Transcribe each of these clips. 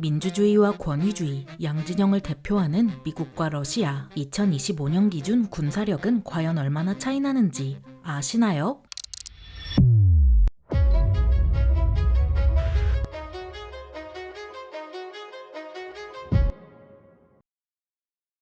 민주주의와 권위주의, 양진영을 대표하는 미국과 러시아 2025년 기준 군사력은 과연 얼마나 차이 나는지 아시나요?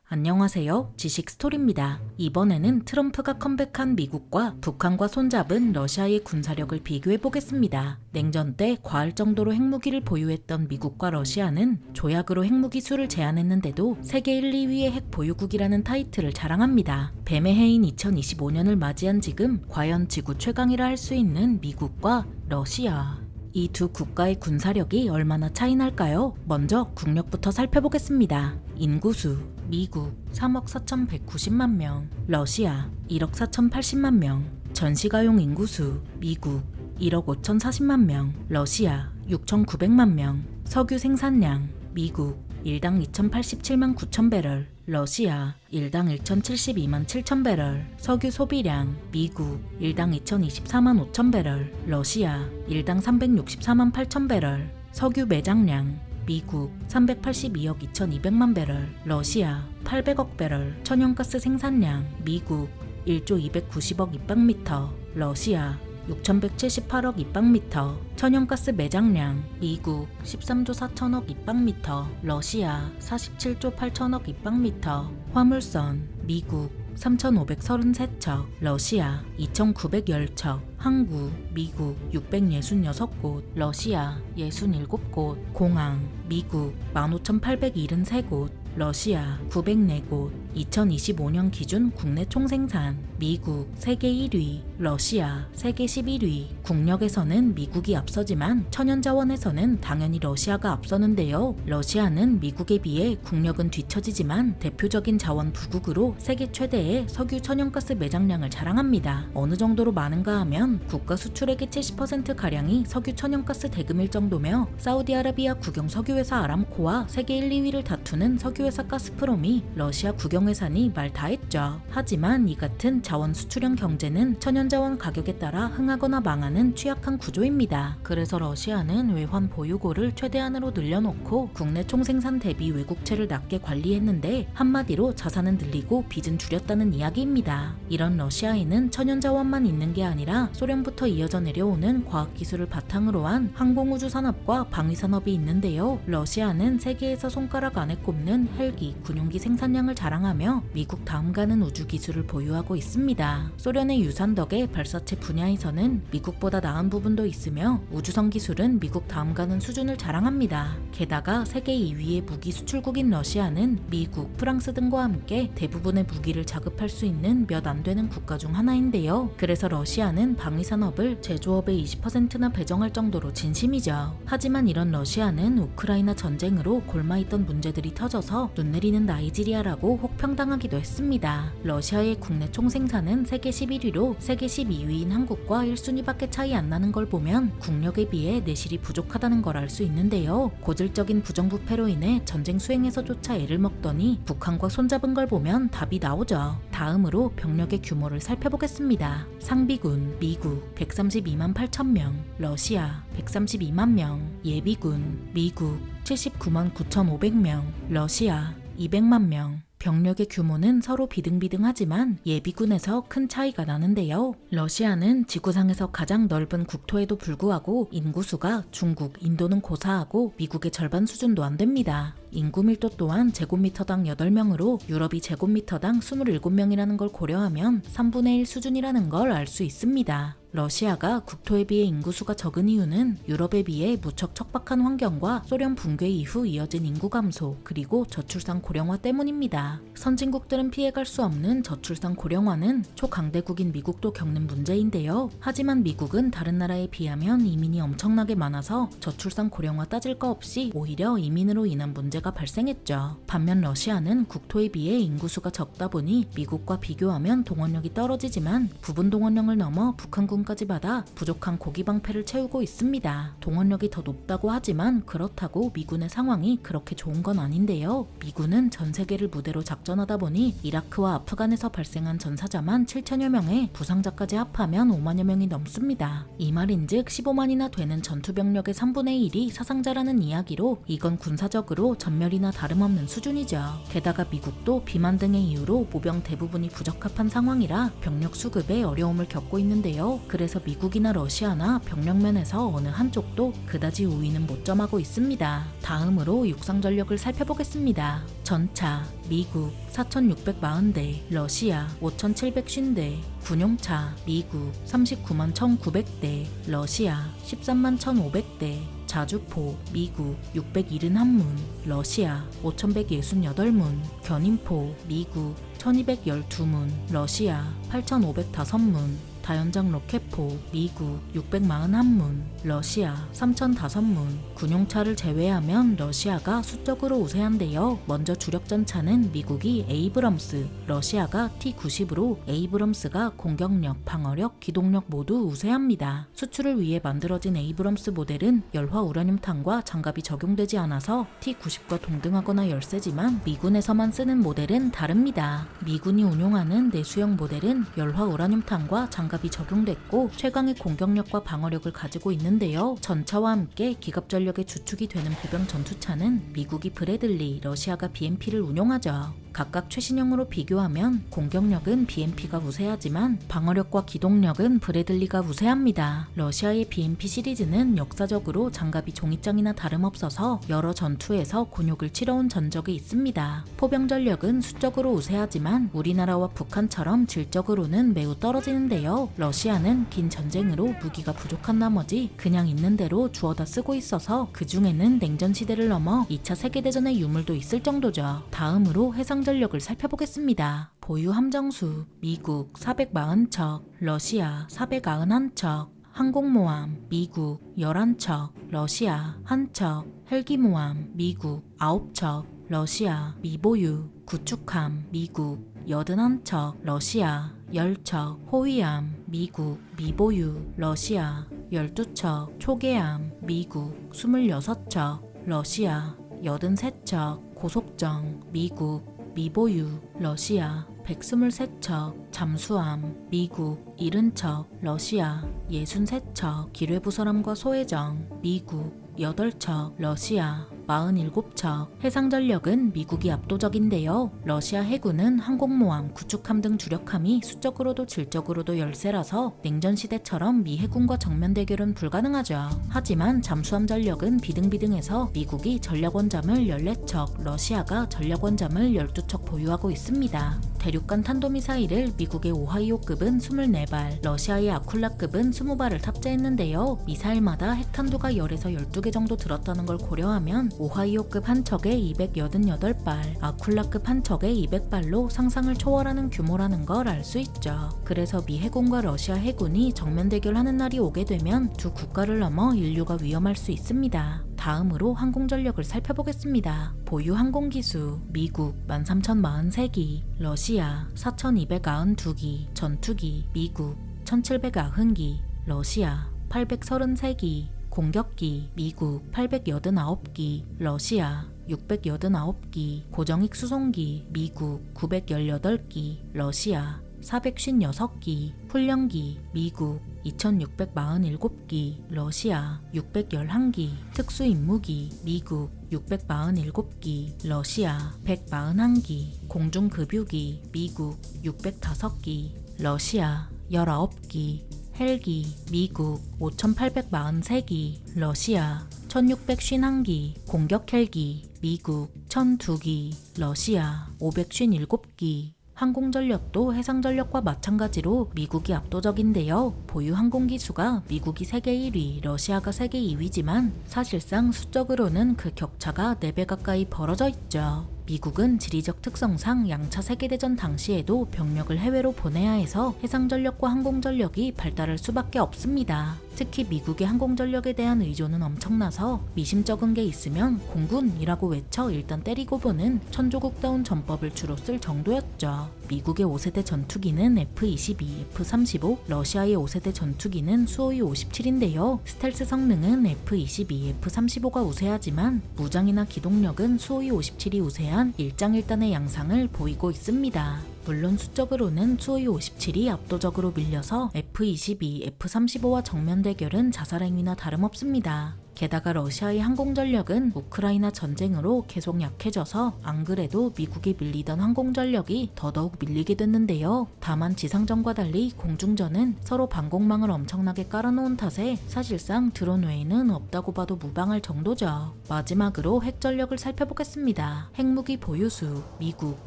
안녕하세요. 지식 스토리입니다. 이번에는 트럼프가 컴백한 미국과 북한과 손잡은 러시아의 군사력을 비교해 보겠습니다. 냉전 때 과할 정도로 핵무기를 보유했던 미국과 러시아는 조약으로 핵무기 수를 제한했는데도 세계 1, 2위의 핵 보유국이라는 타이틀을 자랑합니다. 뱀의 해인 2025년을 맞이한 지금 과연 지구 최강이라 할 수 있는 미국과 러시아 이두 국가의 군사력이 얼마나 차이 날까요? 먼저 국력부터 살펴보겠습니다. 인구수 미국 3억 4,190만 명, 러시아 1억 4,080만 명, 전시가용 인구수 미국 1억 5,040만 명, 러시아 6,900만 명, 석유 생산량 미국 1당 2,087만 9천 배럴, 러시아 1당 1,072만 7천 배럴, 석유 소비량 미국 1당 2,024만 5천 배럴, 러시아 1당 364만 8천 배럴, 석유 매장량 미국 382억 2,200만 배럴, 러시아 800억 배럴, 천연가스 생산량 미국 1조 290억 입방미터, 러시아 6,178억 입방미터, 천연가스 매장량 미국 13조 4천억 입방미터, 러시아 47조 8천억 입방미터, 화물선 미국 3,533척, 러시아 2,910척, 항구 미국 666곳, 러시아 67곳, 공항 미국 15,873곳, 러시아 904곳, 2025년 기준 국내 총생산 미국 세계 1위, 러시아 세계 11위. 국력에서는 미국이 앞서지만 천연자원에서는 당연히 러시아가 앞서는데요. 러시아는 미국에 비해 국력은 뒤처지지만 대표적인 자원 부국으로 세계 최대의 석유 천연가스 매장량을 자랑합니다. 어느 정도로 많은가 하면 국가 수출액의 70% 가량이 석유 천연가스 대금일 정도며 사우디아라비아 국영 석유회사 아람코와 세계 1, 2위를 다투는 석유회사 가스프롬이 러시아 국영 회사니 말 다 했죠. 하지만 이 같은 자원 수출형 경제는 천연자원 가격에 따라 흥하거나 망하는 취약한 구조입니다. 그래서 러시아는 외환 보유고를 최대한으로 늘려놓고 국내 총생산 대비 외국채를 낮게 관리했는데 한마디로 자산은 늘리고 빚은 줄였다는 이야기입니다. 이런 러시아에는 천연자원만 있는 게 아니라 소련부터 이어져 내려오는 과학기술을 바탕으로 한 항공우주 산업과 방위산업이 있는데요. 러시아는 세계에서 손가락 안에 꼽는 헬기, 군용기 생산량을 자랑하며 미국 다음 가는 우주 기술을 보유하고 있습니다. 소련의 유산 덕에 발사체 분야에서는 미국보다 나은 부분도 있으며 우주선 기술은 미국 다음 가는 수준을 자랑합니다. 게다가 세계 2위의 무기 수출국인 러시아는 미국, 프랑스 등과 함께 대부분의 무기를 자급할 수 있는 몇 안 되는 국가 중 하나인데요. 그래서 러시아는 방위 산업을 제조업의 20%나 배정할 정도로 진심이죠. 하지만 이런 러시아는 우크라이나 전쟁으로 골마있던 문제들이 터져서 눈 내리는 나이지리아라고 혹 평당하기도 했습니다. 러시아의 국내 총생산은 세계 11위로 세계 12위인 한국과 1순위밖에 차이 안 나는 걸 보면 국력에 비해 내실이 부족하다는 걸 알 수 있는데요. 고질적인 부정부패로 인해 전쟁 수행에서조차 애를 먹더니 북한과 손잡은 걸 보면 답이 나오죠. 다음으로 병력의 규모를 살펴보겠습니다. 상비군 미국 132만 8천 명, 러시아 132만 명, 예비군 미국 79만 9,500명, 러시아 200만 명. 병력의 규모는 서로 비등비등하지만 예비군에서 큰 차이가 나는데요. 러시아는 지구상에서 가장 넓은 국토에도 불구하고 인구수가 중국, 인도는 고사하고 미국의 절반 수준도 안 됩니다. 인구 밀도 또한 제곱미터당 8명으로 유럽이 제곱미터당 27명이라는 걸 고려하면 3분의 1 수준이라는 걸 알 수 있습니다. 러시아가 국토에 비해 인구수가 적은 이유는 유럽에 비해 무척 척박한 환경과 소련 붕괴 이후 이어진 인구 감소 그리고 저출산 고령화 때문입니다. 선진국들은 피해갈 수 없는 저출산 고령화는 초강대국인 미국도 겪는 문제인데요. 하지만 미국은 다른 나라에 비하면 이민이 엄청나게 많아서 저출산 고령화 따질 거 없이 오히려 이민으로 인한 문제가 발생했죠. 반면 러시아는 국토에 비해 인구수가 적다 보니 미국과 비교하면 동원력이 떨어지지만 부분 동원령을 넘어 북한군 지원까지 받아 부족한 고기 방패를 채우고 있습니다. 동원력이 더 높다고 하지만 그렇다고 미군의 상황이 그렇게 좋은 건 아닌데요. 미군은 전 세계를 무대로 작전하다 보니 이라크와 아프간에서 발생한 전사자만 7천여 명에 부상자까지 합하면 5만여 명이 넘습니다. 이 말인즉 15만이나 되는 전투 병력의 3분의 1이 사상자라는 이야기로 이건 군사적으로 전멸이나 다름없는 수준이죠. 게다가 미국도 비만 등의 이유로 모병 대부분이 부적합한 상황이라 병력 수급에 어려움을 겪고 있는데요. 그 래서 미국이나 러시아나 병력 면에서 어느 한쪽도 그다지 우위는 못 점하고 있습니다. 다음으로 육상 전력을 살펴보겠습니다. 전차 미국 4,640대, 러시아 5,750대, 군용차 미국 39만 1,900대, 러시아 13만 1,500대, 자주포 미국 671문, 러시아 5,168문, 견인포 미국 1212문, 러시아 8,505문, 다연장 로켓포 미국 641문, 러시아 3005문, 군용차를 제외하면 러시아가 수적으로 우세한데요. 먼저 주력 전차는 미국이 에이브럼스, 러시아가 T-90으로 에이브럼스가 공격력, 방어력, 기동력 모두 우세합니다. 수출을 위해 만들어진 에이브럼스 모델은 열화 우라늄탄과 장갑이 적용되지 않아서 T-90과 동등하거나 열세지만 미군에서만 쓰는 모델은 다릅니다. 미군이 운용하는 내수형 모델은 열화 우라늄탄과 장 갑이 적용됐고 최강의 공격력과 방어력을 가지고 있는데요. 전차와 함께 기갑 전력의 주축이 되는 보병 전투차는 미국이 브래들리, 러시아가 BMP를 운용하죠. 각각 최신형으로 비교하면 공격력은 BMP가 우세하지만 방어력과 기동력은 브래들리가 우세합니다. 러시아의 BMP 시리즈는 역사적으로 장갑이 종이장이나 다름없어서 여러 전투에서 곤욕을 치러온 전적이 있습니다. 포병 전력은 수적으로 우세하지만 우리나라와 북한처럼 질적으로는 매우 떨어지는데요. 러시아는 긴 전쟁으로 무기가 부족한 나머지 그냥 있는 대로 주워다 쓰고 있어서 그 중에는 냉전 시대를 넘어 2차 세계대전의 유물도 있을 정도죠. 다음으로 해상 전력을 살펴보겠습니다. 보유 함정수 미국 440척, 러시아 491척, 항공모함 미국 11척, 러시아 1척, 헬기모함 미국 9척, 러시아 미보유, 구축함 미국 81척, 러시아 10척, 호위함 미국 미보유, 러시아 12척, 초계함 미국 26척, 러시아 83척, 고속정 미국 미보유, 러시아 123척, 잠수함, 미국 70척, 러시아 63척, 기뢰부설함과 소해정, 미국 8척, 러시아 47척, 해상전력은 미국이 압도적인데요. 러시아 해군은 항공모함, 구축함 등 주력함이 수적으로도 질적으로도 열세라서 냉전시대처럼 미 해군과 정면 대결은 불가능하죠. 하지만 잠수함 전력은 비등비등해서 미국이 전략원잠을 14척, 러시아가 전략원잠을 12척 보유하고 있습니다. 대륙간 탄도미사일을 미 국의 오하이오급은 24발, 러시아의 아쿨라급은 20발을 탑재했는데요. 미사일마다 핵탄두가 10에서 12개 정도 들었다는 걸 고려하면 오하이오급 한 척에 288발, 아쿨라급 한 척에 200발로 상상을 초월하는 규모라는 걸 알 수 있죠. 그래서 미 해군과 러시아 해군이 정면 대결하는 날이 오게 되면 두 국가를 넘어 인류가 위험할 수 있습니다. 다음으로 항공전력을 살펴보겠습니다. 보유 항공기수 미국 13,043기, 러시아 4,292기, 전투기 미국 1,790기, 러시아 833기, 공격기 미국 889기, 러시아 689기, 고정익 수송기 미국 918기, 러시아 456기, 훈련기 미국 2647기, 러시아 611기, 특수임무기 미국 647기, 러시아 141기, 공중급유기 미국 605기, 러시아 19기, 헬기 미국 5843기, 러시아 1651기, 공격 헬기 미국 1002기, 러시아 557기, 항공전력도 해상전력과 마찬가지로 미국이 압도적인데요. 보유 항공기수가 미국이 세계 1위, 러시아가 세계 2위지만 사실상 수적으로는 그 격차가 4배 가까이 벌어져 있죠. 미국은 지리적 특성상 양차 세계대전 당시에도 병력을 해외로 보내야 해서 해상전력과 항공전력이 발달할 수밖에 없습니다. 특히 미국의 항공전력에 대한 의존은 엄청나서 미심쩍은 게 있으면 공군이라고 외쳐 일단 때리고 보는 천조국다운 전법을 주로 쓸 정도였죠. 미국의 5세대 전투기는 F-22, F-35, 러시아의 5세대 전투기는 수호이 57인데요. 스텔스 성능은 F-22, F-35가 우세하지만 무장이나 기동력은 수호이 57이 우세한 일장일단의 양상을 보이고 있습니다. 물론 수적으로는 수호이 57이 압도적으로 밀려서 F-22, F-35와 정면 대결은 자살행위나 다름없습니다. 게다가 러시아의 항공전력은 우크라이나 전쟁으로 계속 약해져서 안 그래도 미국이 밀리던 항공전력이 더더욱 밀리게 됐는데요. 다만 지상전과 달리 공중전은 서로 방공망을 엄청나게 깔아놓은 탓에 사실상 드론 외에는 없다고 봐도 무방할 정도죠. 마지막으로 핵전력을 살펴보겠습니다. 핵무기 보유수 미국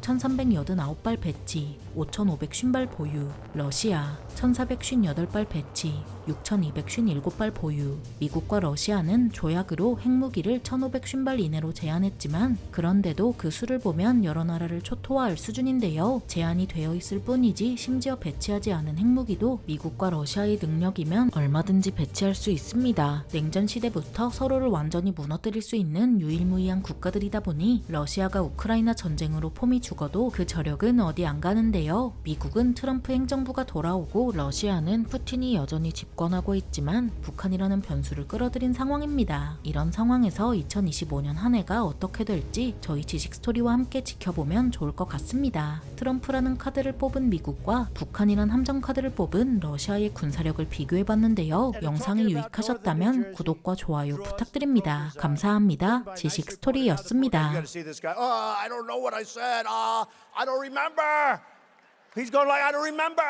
1389발 배치 5550발 보유 러시아 1458발 배치 6257발 보유 미국과 러시아는 조약으로 핵무기를 1550발 이내로 제한했지만 그런데도 그 수를 보면 여러 나라를 초토화할 수준인데요. 제한이 되어 있을 뿐이지 심지어 배치하지 않은 핵무기도 미국과 러시아의 능력이면 얼마든지 배치할 수 있습니다. 냉전 시대부터 서로를 완전히 무너뜨릴 수 있는 유일무이한 국가들이다 보니 러시아가 우크라이나 전쟁으로 폼이 죽어도 그 저력은 어디 안 가는데요. 미국은 트럼프 행정부가 돌아오고 러시아는 푸틴이 여전히 집권 하고 있지만 북한이라는 변수를 끌어들인 상황입니다. 이런 상황에서 2025년 한 해가 어떻게 될지 저희 지식 스토리와 함께 지켜보면 좋을 것 같습니다. 트럼프라는 카드를 뽑은 미국과 북한이란 함정 카드를 뽑은 러시아의 군사력을 비교해 봤는데요. 영상이 유익하셨다면 구독과 좋아요 부탁드립니다. 감사합니다. 지식 스토리였습니다. Oh, remember. He's going like, I don't remember.